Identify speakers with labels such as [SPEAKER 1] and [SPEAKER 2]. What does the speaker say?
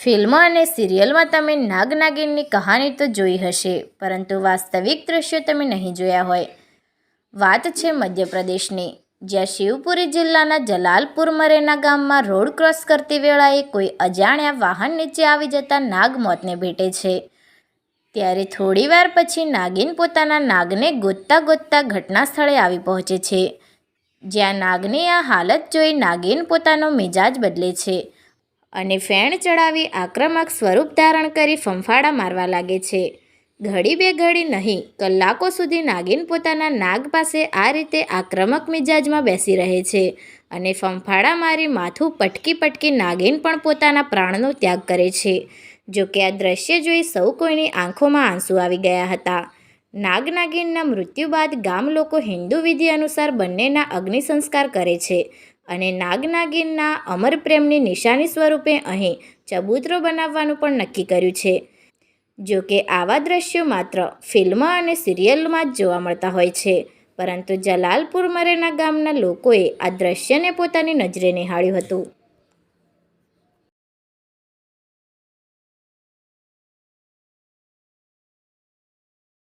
[SPEAKER 1] ફિલ્મો અને સિરિયલમાં તમે નાગ નાગિનની કહાની તો જોઈ હશે, પરંતુ વાસ્તવિક દૃશ્યો તમે નહીં જોયા હોય. વાત છે મધ્યપ્રદેશની, જ્યાં શિવપુરી જિલ્લાના જલાલપુર મરેના ગામમાં રોડ ક્રોસ કરતી વેળાએ કોઈ અજાણ્યા વાહન નીચે આવી જતા નાગ મોતને ભેટે છે. ત્યારે થોડીવાર પછી નાગિન પોતાના નાગને ગોતતા ગોતતા ઘટના સ્થળે આવી પહોંચે છે, જ્યાં નાગની આ હાલત જોઈ નાગિન પોતાનો મિજાજ બદલે છે. અને ફેણ ચડાવી આક્રમક સ્વરૂપ ધારણ કરી ફંફાડા મારવા લાગે છે. ઘડી બે ઘડી નહીં, કલાકો સુધી નાગિન પોતાના નાગ પાસે આ રીતે આક્રમક મિજાજમાં બેસી રહે છે અને ફંફાડા મારી માથું પટકી પટકી નાગિન પણ પોતાના પ્રાણનો ત્યાગ કરે છે. જોકે આ દ્રશ્ય જોઈ સૌ કોઈની આંખોમાં આંસુ આવી ગયા હતા. નાગ નાગિનના મૃત્યુ બાદ ગામ લોકો હિન્દુ વિધિ અનુસાર બંનેના અગ્નિ સંસ્કાર કરે છે અને નાગનાગિનના અમર પ્રેમની નિશાની સ્વરૂપે અહીં ચબૂતરો બનાવવાનું પણ નક્કી કર્યું છે. જો કે આવા દ્રશ્યો માત્ર ફિલ્મ અને સિરિયલમાં જ જોવા મળતા હોય છે, પરંતુ જલાલપુર મરેના ગામના લોકોએ આ દ્રશ્યને પોતાની નજરે નિહાળ્યું હતું.